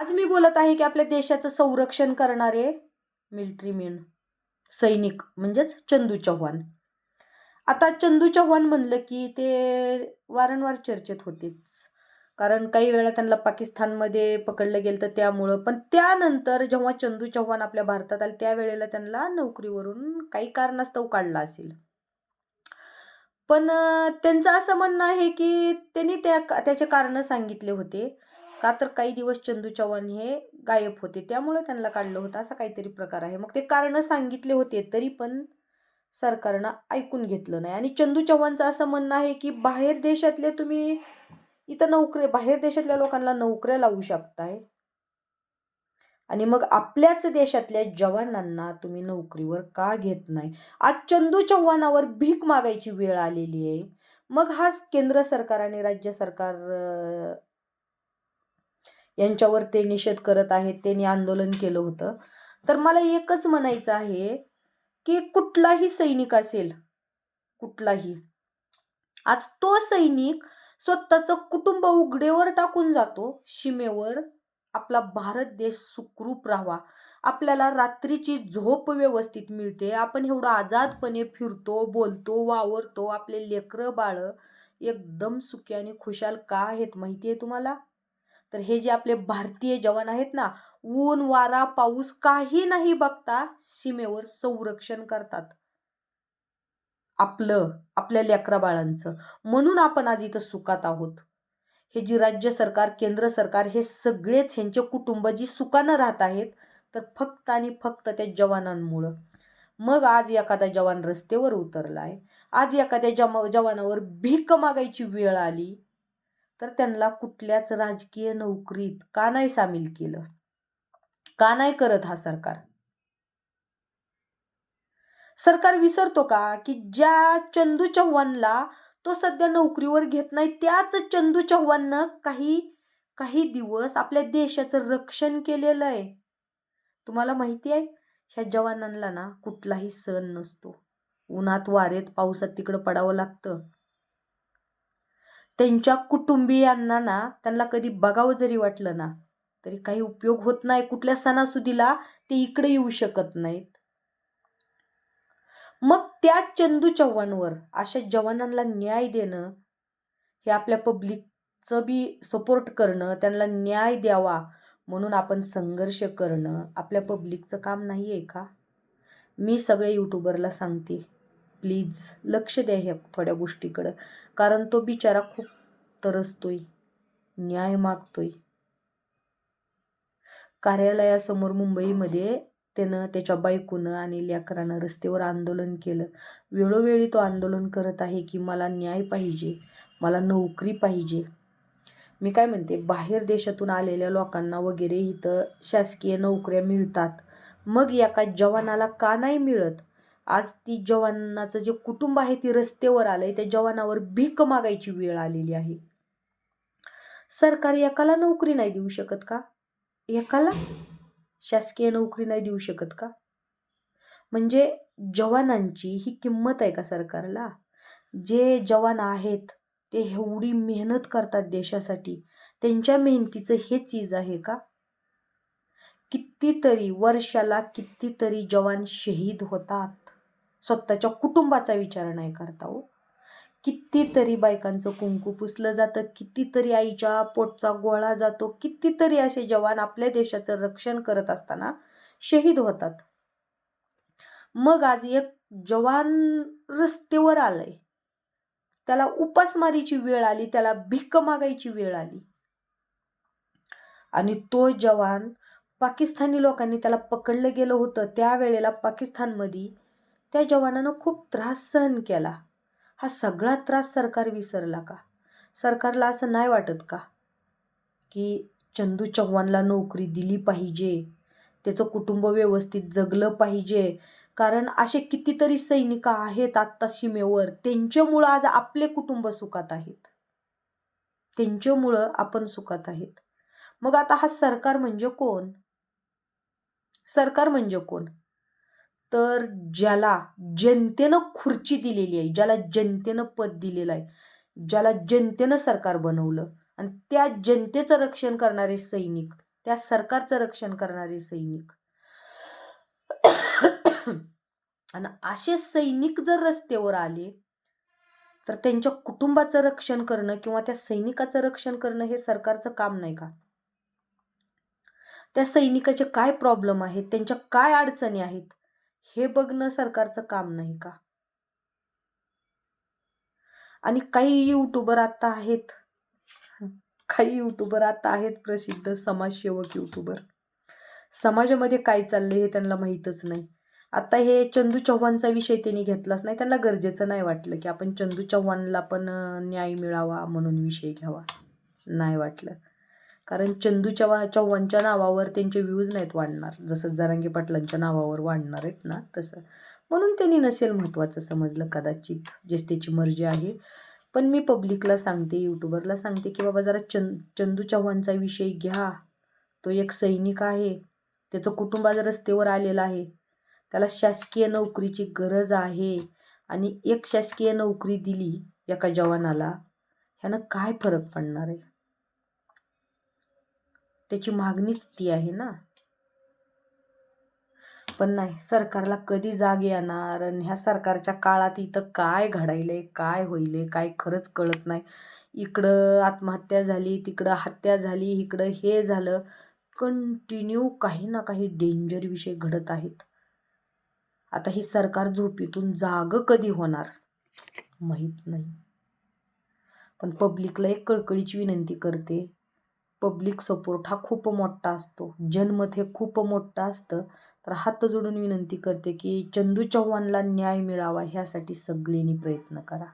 आज मी बोलत आहे की आपल्या देशाचं संरक्षण करणारे मिलिटरी मेन सैनिक म्हणजेच चंदू चव्हाण. आता चंदू चव्हाण म्हणलं की ते वारंवार चर्चेत होतेच. कारण काही वेळा त्यांना पाकिस्तानमध्ये पकडलं गेलं तर त्यामुळं पण त्यानंतर जेव्हा चंदू चव्हाण आपल्या भारतात आले त्यावेळेला त्यांना नोकरीवरून काही कारणास्तव काढला असेल. पण त्यांचं असं म्हणणं आहे की त्यांनी त्या त्याचे कारण सांगितले होते. का तर काही दिवस चंदू चव्हाण हे गायब होते. त्यामुळे त्यांना काढलं होतं. असा काहीतरी प्रकार आहे. मग ते कारणं सांगितले होते तरी पण सरकारनं ऐकून घेतलं नाही. आणि चंदू चव्हाणचं असं म्हणणं आहे की बाहेर देशातले तुम्ही इथं नोकरे बाहेर देशातल्या लोकांना नोकऱ्या लावू शकताय. आणि मग आपल्याच देशातल्या जवानांना तुम्ही नोकरीवर का घेत नाही? आज चंदू चव्हाणावर भीक मागायची वेळ आलेली आहे. मग हाच केंद्र सरकार आणि राज्य सरकार यांच्यावर ते निषेध करत आहेत त्यांनी आंदोलन केलं होतं. तर मला एकच म्हणायचं आहे की कुठलाही सैनिक असेल कुठलाही आज तो सैनिक स्वतःचं कुटुंब उघडेवर टाकून जातो सीमेवर आपला भारत देश सुखरूप राहावा. आपल्याला रात्रीची झोप व्यवस्थित मिळते. आपण एवढं आजादपणे फिरतो बोलतो वावरतो आपले लेकरं बाळ एकदम सुखी आणि खुशाल का आहेत माहिती आहे तुम्हाला? तर हे जे आपले भारतीय जवान आहेत ना ऊन वारा पाऊस काही नाही बघता सीमेवर संरक्षण करतात. आपलं आपल्या लेकरा बाळांचं. म्हणून आपण आज इथं सुखात आहोत. हे जी राज्य सरकार केंद्र सरकार हे सगळेच ह्यांचे कुटुंब जी सुखानं राहत आहेत तर फक्त आणि फक्त त्या जवानांमुळं. मग आज एखादा जवान रस्त्यावर उतरलाय आज एखाद्या जमा जवानावर भीक मागायची वेळ आली तर त्यांना कुठल्याच राजकीय नोकरीत का नाही सामील केलं? का नाही करत हा सरकार? सरकार विसरतो का की ज्या चंदू चव्हाणला तो सध्या नोकरीवर घेत नाही त्याच चंदू चव्हाणनं काही काही दिवस आपल्या देशाचं रक्षण केलेलं आहे. तुम्हाला माहिती आहे ह्या जवानांना ना कुठलाही सण नसतो. उन्हात वारेत पावसात तिकडं पडावं लागतं. त्यांच्या कुटुंबियांना ना त्यांना कधी बघावं जरी वाटलं ना तरी काही उपयोग होत नाही. कुठल्या सणासुदीला ते इकडे येऊ शकत नाहीत. मग त्या चंदू चव्हाणवर अशा जवानांना न्याय देणं हे आपल्या पब्लिकचं बी सपोर्ट करणं त्यांना न्याय द्यावा म्हणून आपण संघर्ष करणं आपल्या पब्लिकचं काम नाही आहे का? मी सगळे यूट्यूबरला सांगते. प्लीज लक्ष द्या ह्या थोड्या गोष्टीकडं. कारण तो बिचारा खूप तरसतोय न्याय मागतोय. कार्यालयासमोर मुंबईमध्ये त्यानं त्याच्या बायकोनं आणि लेकरानं रस्त्यावर आंदोलन केलं. वेळोवेळी तो आंदोलन करत आहे की मला न्याय पाहिजे मला नोकरी पाहिजे. मी काय म्हणते बाहेर देशातून आलेल्या लोकांना वगैरे इथं शासकीय नोकऱ्या मिळतात. मग एका जवानाला का नाही मिळत? आज ती जवानाचं जे कुटुंब आहे ती रस्त्यावर आहे त्या जवानावर भीक मागायची वेळ आलेली आहे. सरकार एकाला नोकरी नाही देऊ शकत का? एकाला? शासकीय नोकरी नाही देऊ शकत का? म्हणजे जवानांची ही किंमत आहे का सरकारला? जे जवान आहेत ते एवढी मेहनत करतात देशासाठी. त्यांच्या मेहनतीचं हे चीज आहे का? कितीतरी वर्षाला कितीतरी जवान शहीद होतात. स्वतःच्या कुटुंबाचा विचार नाही करता हो. कितीतरी बायकांचं कुंकू पुसलं जातं कितीतरी आईच्या पोटचा गोळा जातो कितीतरी असे जवान आपल्या देशाचं रक्षण करत असताना शहीद होतात. मग आज एक जवान रस्त्यावर आलंय. त्याला उपासमारीची वेळ आली त्याला भिक्क मागायची वेळ आली. आणि तो जवान पाकिस्तानी लोकांनी त्याला पकडलं गेलं होतं. त्यावेळेला पाकिस्तानमध्ये त्या जवानानं खूप त्रास सहन केला. हा सगळा त्रास सरकार विसरला का? सरकारला असं नाही वाटत का? की चंदू चव्हाणला नोकरी दिली पाहिजे त्याचं कुटुंब व्यवस्थित जगलं पाहिजे. कारण असे कितीतरी सैनिक आहेत आत्ता सीमेवर त्यांच्यामुळं आज आपले कुटुंब सुखात आहेत. त्यांच्यामुळं आपण सुखात आहेत. मग आता हा सरकार म्हणजे कोण? सरकार म्हणजे कोण? तर ज्याला जनतेनं खुर्ची दिलेली आहे ज्याला जनतेनं पद दिलेलं आहे ज्याला जनतेनं सरकार बनवलं आणि त्या जनतेचं रक्षण करणारे सैनिक त्या सरकारचं रक्षण करणारे सैनिक. आणि असे सैनिक जर रस्त्यावर आले तर त्यांच्या कुटुंबाचं रक्षण करणं किंवा त्या सैनिकाचं रक्षण करणं हे सरकारचं काम नाही का? त्या सैनिकाचे काय प्रॉब्लेम आहेत? त्यांच्या काय अडचणी आहेत? हे बघणं सरकारचं काम नाही का? आणि काही युट्यूबर आता आहेत. काही युट्यूबर आता आहेत प्रसिद्ध समाजसेवक युट्यूबर समाजामध्ये काय चाललंय हे त्यांना माहीतच नाही. आता हे चंदू चव्हाणचा विषय त्यांनी घेतलाच नाही. त्यांना गरजेचं नाही वाटलं की आपण चंदू चव्हाणला पण न्याय मिळावा म्हणून विषय घ्यावा. नाही वाटलं. कारण चंदू चव्हा चव्हाणच्या नावावर त्यांचे व्ह्यूज नाहीत वाढणार. जसं जरांगी पाटलांच्या नावावर वाढणार आहेत ना तसं. म्हणून त्यांनी नसेल महत्त्वाचं समजलं कदाचित जेच त्याची मर्जी आहे. पण मी पब्लिकला सांगते यूट्यूबरला सांगते की बाबा जरा चंद चंदू चव्हाणचा विषय घ्या. तो एक सैनिक आहे. त्याचं कुटुंब आज रस्त्यावर आलेलं आहे. त्याला शासकीय नोकरीची गरज आहे. आणि एक शासकीय नोकरी दिली एका जवानाला ह्यानं काय फरक पडणार आहे? त्याची मागणीच ती आहे ना. पण नाही सरकारला कधी जाग येणार? आणि ह्या सरकारच्या काळात इथं काय घडायलंय? काय होईलय? काय खरंच कळत नाही. इकडं आत्महत्या झाली तिकडं हत्या झाली इकडं हे झालं. कंटिन्यू काही ना काही डेंजर विषय घडत आहेत. आता ही सरकार झोपीतून जाग कधी होणार? माहीत नाही. पण पब्लिकला एक कळकळीची विनंती करते पब्लिक सपोर्ट हा खूप मोठा असतो. जनमत हे खूप मोठं असतं. तर हात जोडून विनंती करते की चंदू चव्हाणला न्याय मिळावा ह्यासाठी सगळ्यांनी प्रयत्न करा.